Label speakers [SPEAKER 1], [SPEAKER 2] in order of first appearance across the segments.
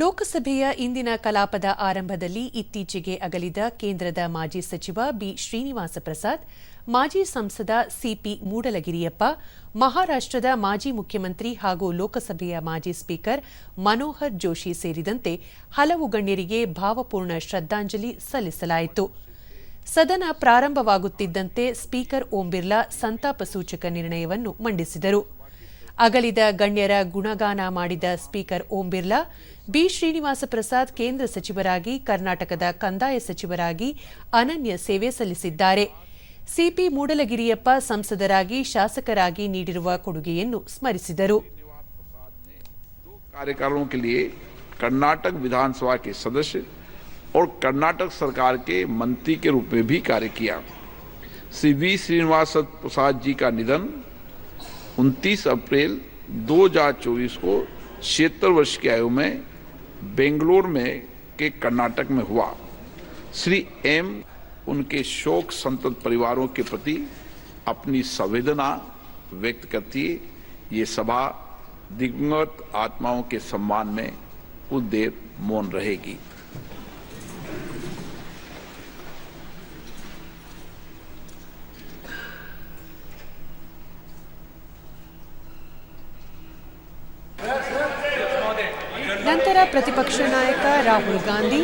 [SPEAKER 1] ಲೋಕಸಭೆಯ ಇಂದಿನ ಕಲಾಪದ ಆರಂಭದಲ್ಲಿ ಇತ್ತೀಚೆಗೆ ಅಗಲಿದ ಕೇಂದ್ರದ ಮಾಜಿ ಸಚಿವ ಬಿ ಶ್ರೀನಿವಾಸ ಪ್ರಸಾದ್, ಮಾಜಿ ಸಂಸದ ಸಿಪಿ ಮೂಡಲಗಿರಿಯಪ್ಪ, ಮಹಾರಾಷ್ಟ್ರದ ಮಾಜಿ ಮುಖ್ಯಮಂತ್ರಿ ಹಾಗೂ ಲೋಕಸಭೆಯ ಮಾಜಿ ಸ್ಪೀಕರ್ ಮನೋಹರ್ ಜೋಶಿ ಸೇರಿದಂತೆ ಹಲವು ಗಣ್ಯರಿಗೆ ಭಾವಪೂರ್ಣ ಶ್ರದ್ಧಾಂಜಲಿ ಸಲ್ಲಿಸಲಾಯಿತು. ಸದನ ಪ್ರಾರಂಭವಾಗುತ್ತಿದ್ದಂತೆ ಸ್ಪೀಕರ್ ಓಂ ಬಿರ್ಲಾ ಸಂತಾಪ ಸೂಚಕ ನಿರ್ಣಯವನ್ನು ಮಂಡಿಸಿದರು. ಅಗಲಿದ ಗಣ್ಯರ ಗುಣಗಾನ ಮಾಡಿದ ಸ್ಪೀಕರ್ ಓಂ ಬಿರ್ಲಾ ಬಿ ಶ್ರೀನಿವಾಸ ಪ್ರಸಾದ್ ಕೇಂದ್ರ ಸಚಿವರಾಗಿ ಕರ್ನಾಟಕದ ಕಂದಾಯ ಸಚಿವರಾಗಿ ಅನನ್ಯ ಸೇವೆ ಸಲ್ಲಿಸಿದ್ದಾರೆ ಸಿಪಿ ಮೂಡಲಗಿರಿಯಪ್ಪ ಸಂಸದರಾಗಿ ಶಾಸಕರಾಗಿ ನೀಡಿರುವ ಕೊಡುಗೆಯನ್ನು ಸ್ಮರಿಸಿದರು
[SPEAKER 2] कार्यकालों के लिए कर्नाटक विधानसभा के सदस्य और कर्नाटक सरकार के मंत्री के रूप में भी कार्य किया श्री वी श्रीनिवास प्रसाद जी का निधन 29 अप्रैल 2024 को छिहत्तर वर्ष की आयु में बेंगलोर में के कर्नाटक में हुआ, श्री एम उनके शोक संतत परिवारों के प्रति अपनी संवेदना व्यक्त करती है। ये सभा दिवंगत आत्माओं के सम्मान में कुछ देर मौन रहेगी।
[SPEAKER 1] ನಂತರ ಪ್ರತಿಪಕ್ಷ ನಾಯಕ ರಾಹುಲ್ ಗಾಂಧಿ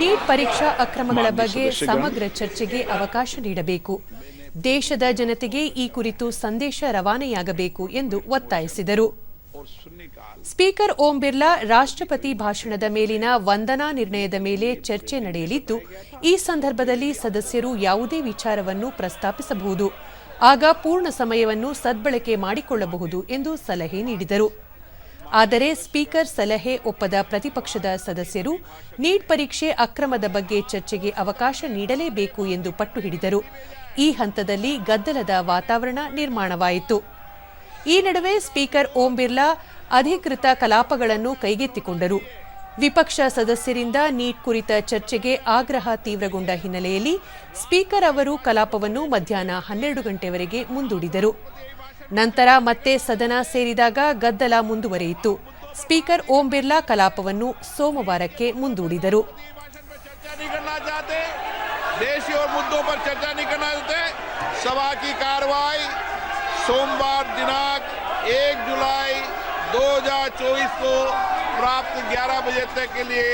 [SPEAKER 1] ನೀಟ್ ಪರೀಕ್ಷಾ ಅಕ್ರಮಗಳ ಬಗ್ಗೆ ಸಮಗ್ರ ಚರ್ಚೆಗೆ ಅವಕಾಶ ನೀಡಬೇಕು. ದೇಶದ ಜನತೆಗೆ ಈ ಕುರಿತು ಸಂದೇಶ ರವಾನೆಯಾಗಬೇಕು ಎಂದು ಒತ್ತಾಯಿಸಿದರು. ಸ್ಪೀಕರ್ ಓಂ ಬಿರ್ಲಾ ರಾಷ್ಟ್ರಪತಿ ಭಾಷಣದ ಮೇಲಿನ ವಂದನಾ ನಿರ್ಣಯದ ಮೇಲೆ ಚರ್ಚೆ ನಡೆಯಲಿದ್ದು ಈ ಸಂದರ್ಭದಲ್ಲಿ ಸದಸ್ಯರು ಯಾವುದೇ ವಿಚಾರವನ್ನು ಪ್ರಸ್ತಾಪಿಸಬಹುದು. ಆಗ ಪೂರ್ಣ ಸಮಯವನ್ನು ಸದ್ಬಳಕೆ ಮಾಡಿಕೊಳ್ಳಬಹುದು ಎಂದು ಸಲಹೆ ನೀಡಿದರು. ಆದರೆ ಸ್ಪೀಕರ್ ಸಲಹೆ ಒಪ್ಪದ ಪ್ರತಿಪಕ್ಷದ ಸದಸ್ಯರು ನೀಟ್ ಪರೀಕ್ಷೆ ಅಕ್ರಮದ ಬಗ್ಗೆ ಚರ್ಚೆಗೆ ಅವಕಾಶ ನೀಡಲೇಬೇಕು ಎಂದು ಪಟ್ಟು ಹಿಡಿದರು. ಈ ಹಂತದಲ್ಲಿ ಗದ್ದಲದ ವಾತಾವರಣ ನಿರ್ಮಾಣವಾಯಿತು. ಈ ನಡುವೆ ಸ್ಪೀಕರ್ ಓಂ ಬಿರ್ಲಾ ಅಧಿಕೃತ ಕಲಾಪಗಳನ್ನು ಕೈಗೆತ್ತಿಕೊಂಡರು. ವಿಪಕ್ಷ ಸದಸ್ಯರಿಂದ ನೀಟ್ ಕುರಿತ ಚರ್ಚೆಗೆ ಆಗ್ರಹ ತೀವ್ರಗೊಂಡ ಹಿನ್ನೆಲೆಯಲ್ಲಿ ಸ್ಪೀಕರ್ ಅವರು ಕಲಾಪವನ್ನು ಮಧ್ಯಾಹ್ನ ಹನ್ನೆರಡು ಗಂಟೆವರೆಗೆ ಮುಂದೂಡಿದರು. ನಂತರ ಮತ್ತೆ ಸದನ ಸೇರಿದಾಗ ಗದ್ದಲ ಮುಂದುವರಿಯಿತು ಸ್ಪೀಕರ್ ಓಂ ಬಿರ್ಲಾ ಕಲಾಪವನ್ನು ಸೋಮವಾರಕ್ಕೆ ಮುಂದೂಡಿದರು
[SPEAKER 2] चर्चा नहीं करना चाहते देशी और मुद्दों पर चर्चा नहीं करना चाहते सभा की कार्रवाई सोमवार दिनांक 1 जुलाई 2024 को प्राप्त 11 बजे तक के लिए